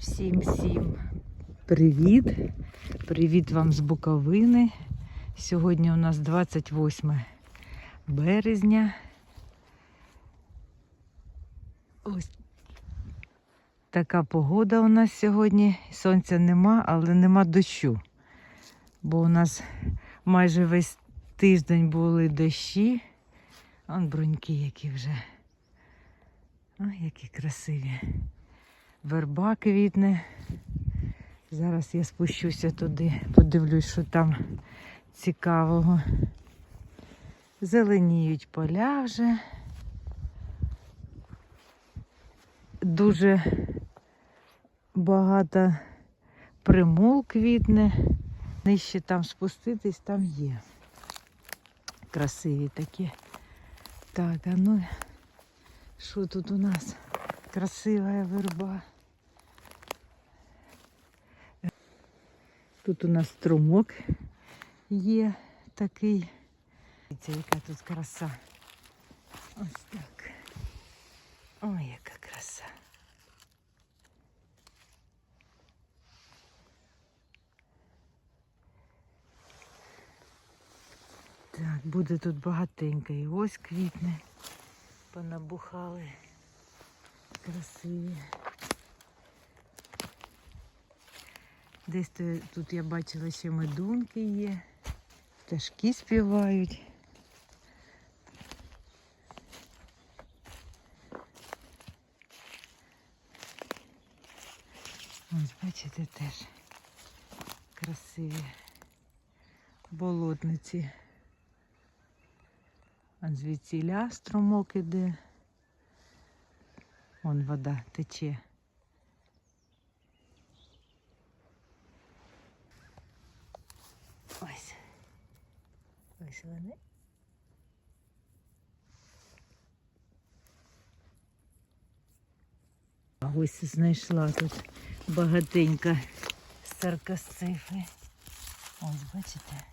Всім всім привіт! Привіт вам з Буковини. Сьогодні у нас 28 березня. Ось така погода у нас сьогодні. Сонця нема, але нема дощу. Бо у нас майже весь тиждень були дощі. Вон бруньки які вже. Ой, які красиві. Верба квітне. Зараз я спущуся туди, подивлюсь, що там цікавого. Зеленіють поля вже. Дуже багато примул квітне. Нижче там спуститись, там є. Красиві такі. Так, а ну що тут у нас? Красивая верба. Тут у нас струмок є такий. Дивіться, яка тут краса. Ось так. Ой, яка краса. Так, буде тут багатенько. І ось квітне. Понабухали. Красиві. Десь тут я бачила ще медунки є. Пташки співають. Ось, бачите, теж красиві болотниці. А звідсіля струмок іде. Вон вода тече. Ось. Ось. А ось знайшла тут багатенька саркасцифи. Ось, бачите?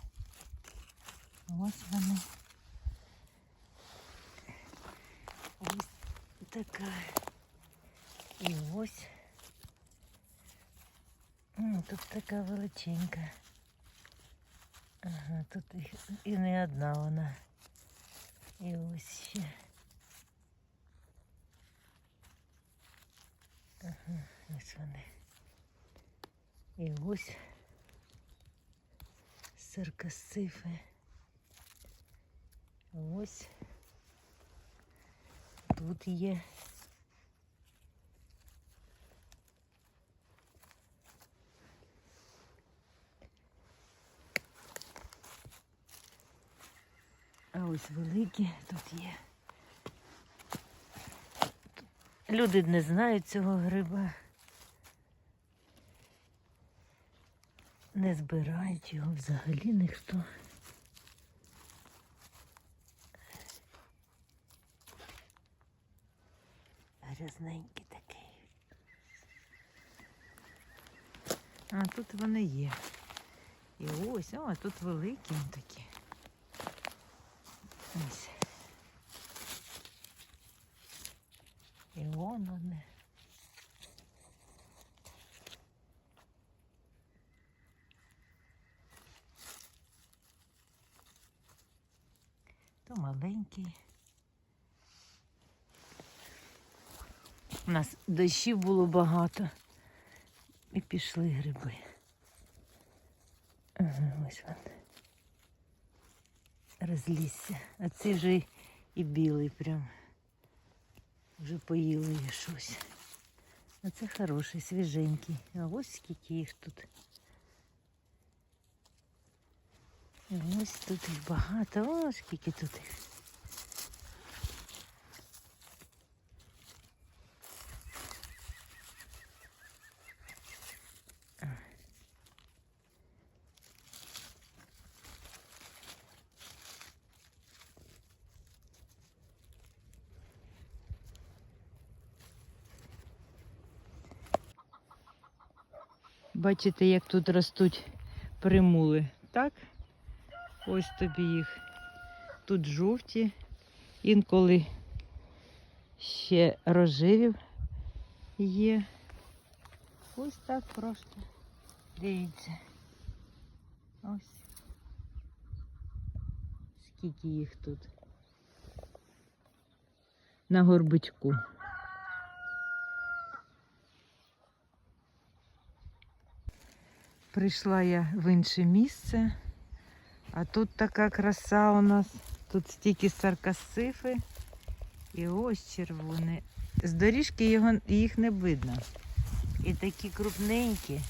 Ось вони. Ось така. І ось. М, Тут така величенька. Ага, тут їх і не одна вона. І ось ще. Ага, ось вони. І ось саркасифи. Ось тут є. Ось великі тут є. Люди не знають цього гриба. Не збирають його взагалі ніхто. Грязненький такий. А тут вони є. І ось, о, тут великі такі. Ось. І вон вони. То маленький. У нас дощів було багато. І пішли гриби. Ось вони розлісся. А цей вже й- і білий прям. Вже поїли щось. А це хороший, свіженький. А ось скільки їх тут. І ось тут їх багато. ось скільки тут їх. Бачите, як тут ростуть примули, так? Ось тобі їх. Тут жовті, інколи ще рожеві є. Ось так просто. Дивіться. Ось. Скільки їх тут. На горбичку. Прийшла я в інше місце, а тут така краса у нас. Тут стільки саркасифи і ось червоне. З доріжки його, їх не видно. І такі крупненькі.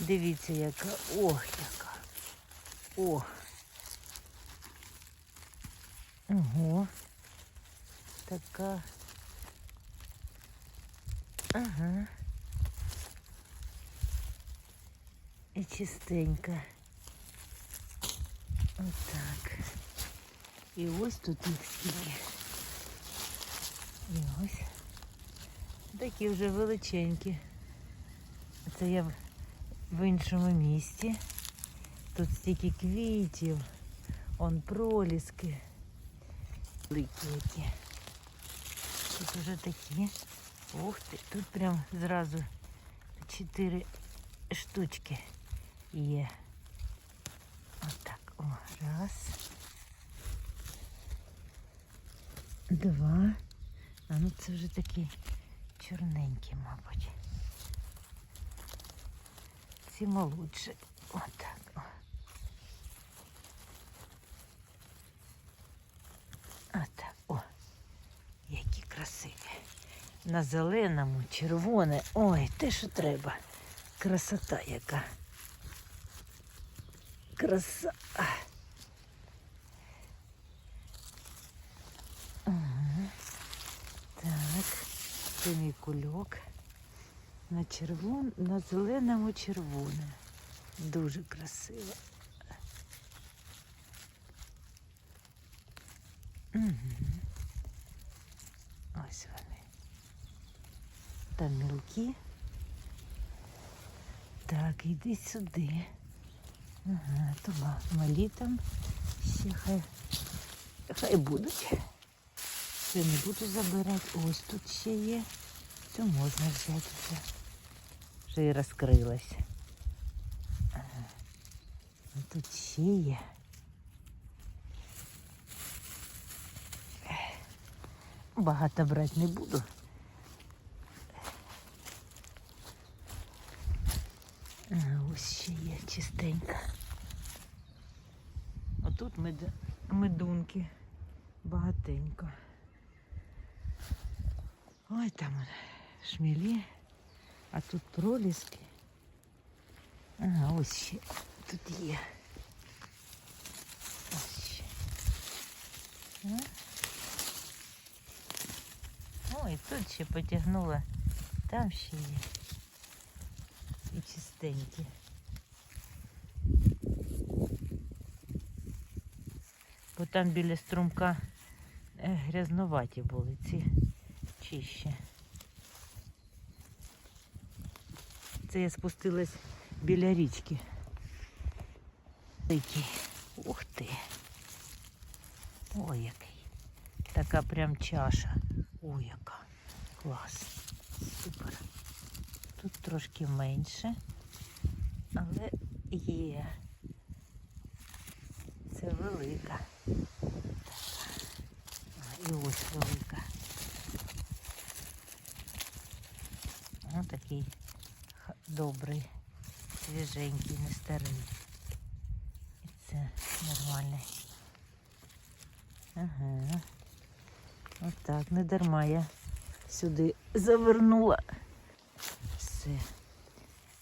Дивіться, яка. Ох, яка. Ох. Ого. Така. Ага. І чистенька. Отак. І ось тут їх скільки. І ось. Такі вже величенькі. Це я в- іншому місті. Тут стільки квітів, он проліски. Великі. Тут вже такі. Ух ти, тут прям зразу чотири штучки є. Отак. О, раз. Два. А ну це вже такі чорненькі, мабуть. Ці молодші. Отак. О. Отак. О. Які красиві. На зеленому, червоне. Ой, те, що треба. Красота яка. Краса. Так, це мій кульок. На червон, на зеленому червоне. Дуже красиво. Угу. Ось вони. Там мілкі. Так, іди сюди. Ага, то ма- малі там ще хай, хай будуть. Це не буду забирати. Ось тут ще є. Це можна взяти вже. Вже і розкрилася. Ага. Тут ще є. Багато брати не буду. Ага, ось ще є чистенька. Отут мед... медунки багатенько. Ой, там он шмілі, а тут проліски. Ага, ось ще тут є. Ось ще. Ой, тут ще потягнула. Там ще є. І чистенькі. Бо там біля струмка е, грязнуваті були ці чище. Це я спустилась біля річки. Такий. Ух ти. Ой, який. Така прям чаша. Ой, яка. Клас. Супер. Тут трошки менше, але є. Це велика. А, і ось велика. Ось такий добрий, свіженький, не старий. І це нормальний. Ага. Отак, не дарма я сюди завернула. Все.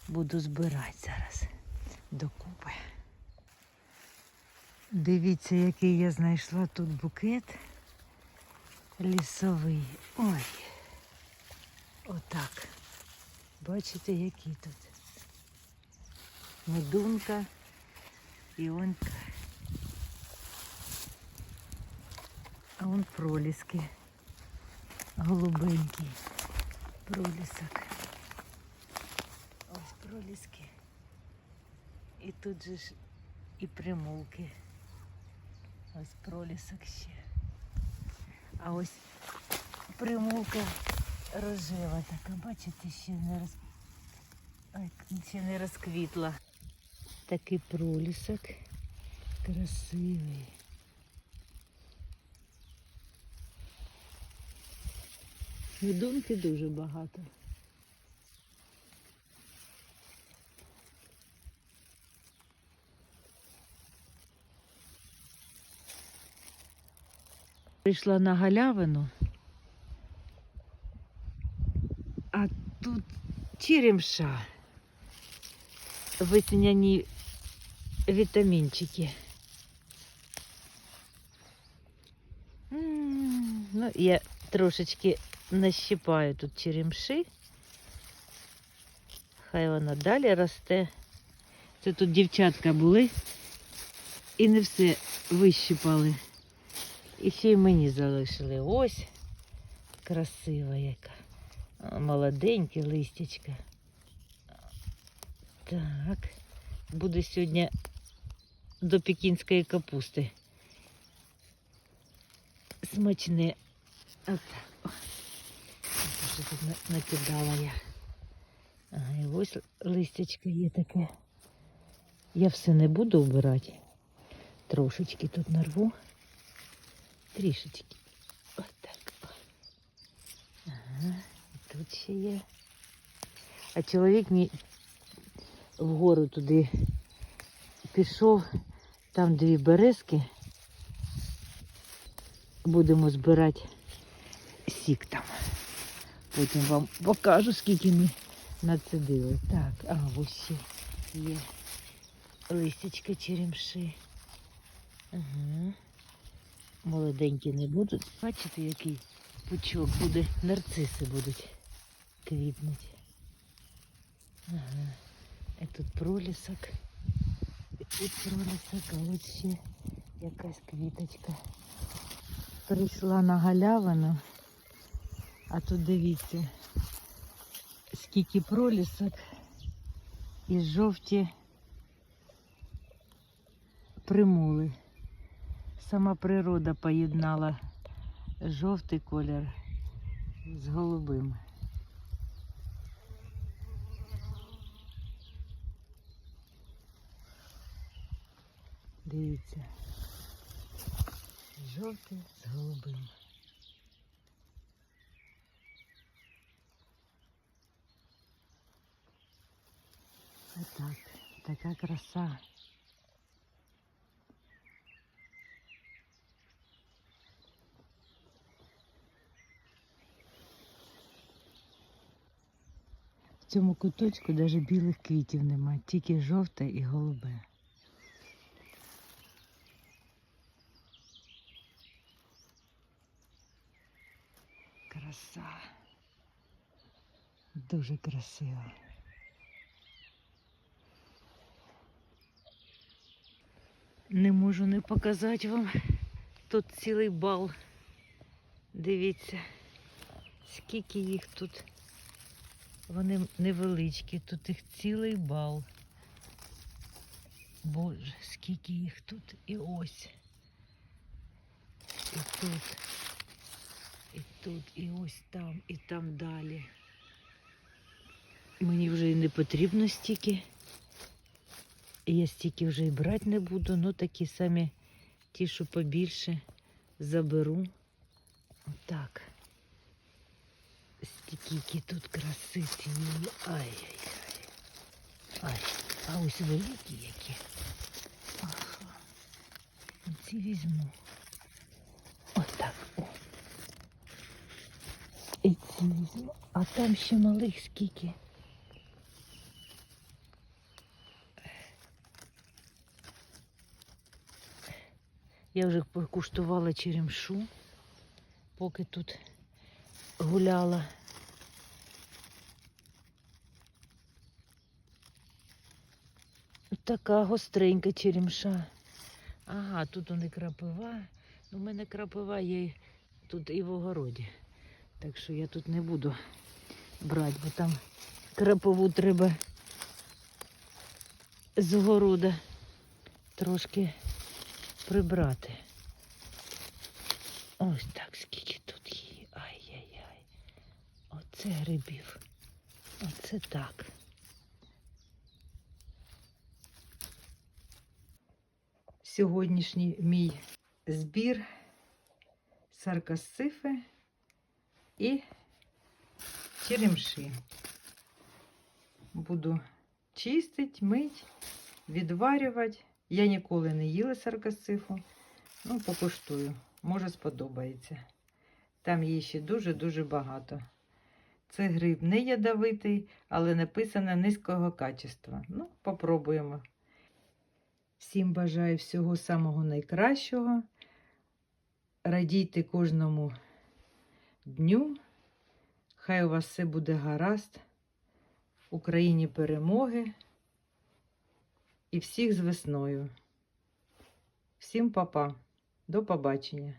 Буду збирати зараз докупи. Дивіться, який я знайшла тут букет лісовий. Ой. Отак. Бачите, який тут. Медунка, іонка. А вон проліски. Голубенький пролісок. Ось проліски. І тут же ж і примулки. Ось пролісок ще. А ось примулка рожева така, бачите, ще не роз... Ой, ще не розквітла. Такий пролісок. Красивий. Відунки дуже багато. Прийшла на галявину, а тут черемша, витягнені вітамінчики. Ну, я трошечки нащипаю тут черемши. Хай вона далі росте. Це тут дівчатка були і не все вищипали. І ще й мені залишили. Ось красива яка. А, Молоденьке листячка. Так. Буде сьогодні до пекінської капусти. Смачне. Отак. О. Що тут накидала я. Ага, і ось листячко є таке. Я все не буду вбирати. Трошечки тут нарву. Трішечки. Отак. О. Ага, і ще є. А чоловік мій вгору туди пішов, там дві березки. Будемо збирати сік там. Потім вам покажу, скільки ми нацедили. Так, а ось ще є листячка черемши. Ага. Молоденькі не будуть. Бачите, який пучок буде, нарциси будуть квітнути. Ага. І тут пролісок. І тут пролісок, а ось ще якась квіточка. Прийшла на галявину, а тут дивіться, скільки пролісок і жовті примули. Сама природа поєднала жовтий колір з голубим. Дивіться. Жовтий з голубим. Отак, така краса. В цьому куточку навіть білих квітів немає, тільки жовте і голубе. Краса. Дуже красиво. Не можу не показати вам. Тут цілий бал. Дивіться, скільки їх тут. Вони невеличкі, тут їх цілий бал. Боже, скільки їх тут і ось. І тут. І тут, і ось там, і там далі. Мені вже і не потрібно стільки. Я стільки вже і брати не буду, ну такі самі ті, що побільше, заберу. Отак. Скільки тут краси цієї. Ай-яй-яй. Ай, а ось великі які. Ага. Ці візьму. Отак. О. І. А там ще малих скільки. Я вже покуштувала черемшу, поки тут гуляла. Така гостренька черемша. Ага, тут у не крапива. Ну, в мене крапива є тут і в огороді. Так що я тут не буду брати, бо там крапову треба з города трошки прибрати. Ось так, скільки тут її. Ай-яй-яй. Оце грибів. Оце так. Сьогоднішній мій збір саркасифи і черемши. Буду чистити, мить, відварювати. Я ніколи не їла саркасцифу. Ну, покуштую. Може, сподобається. Там її ще дуже-дуже багато. Це гриб не ядовитий, але написано низького качества. Ну, попробуємо. Всім бажаю всього самого найкращого. Радійте кожному дню. Хай у вас все буде гаразд. Україні перемоги і всіх з весною. Всім па-па. До побачення.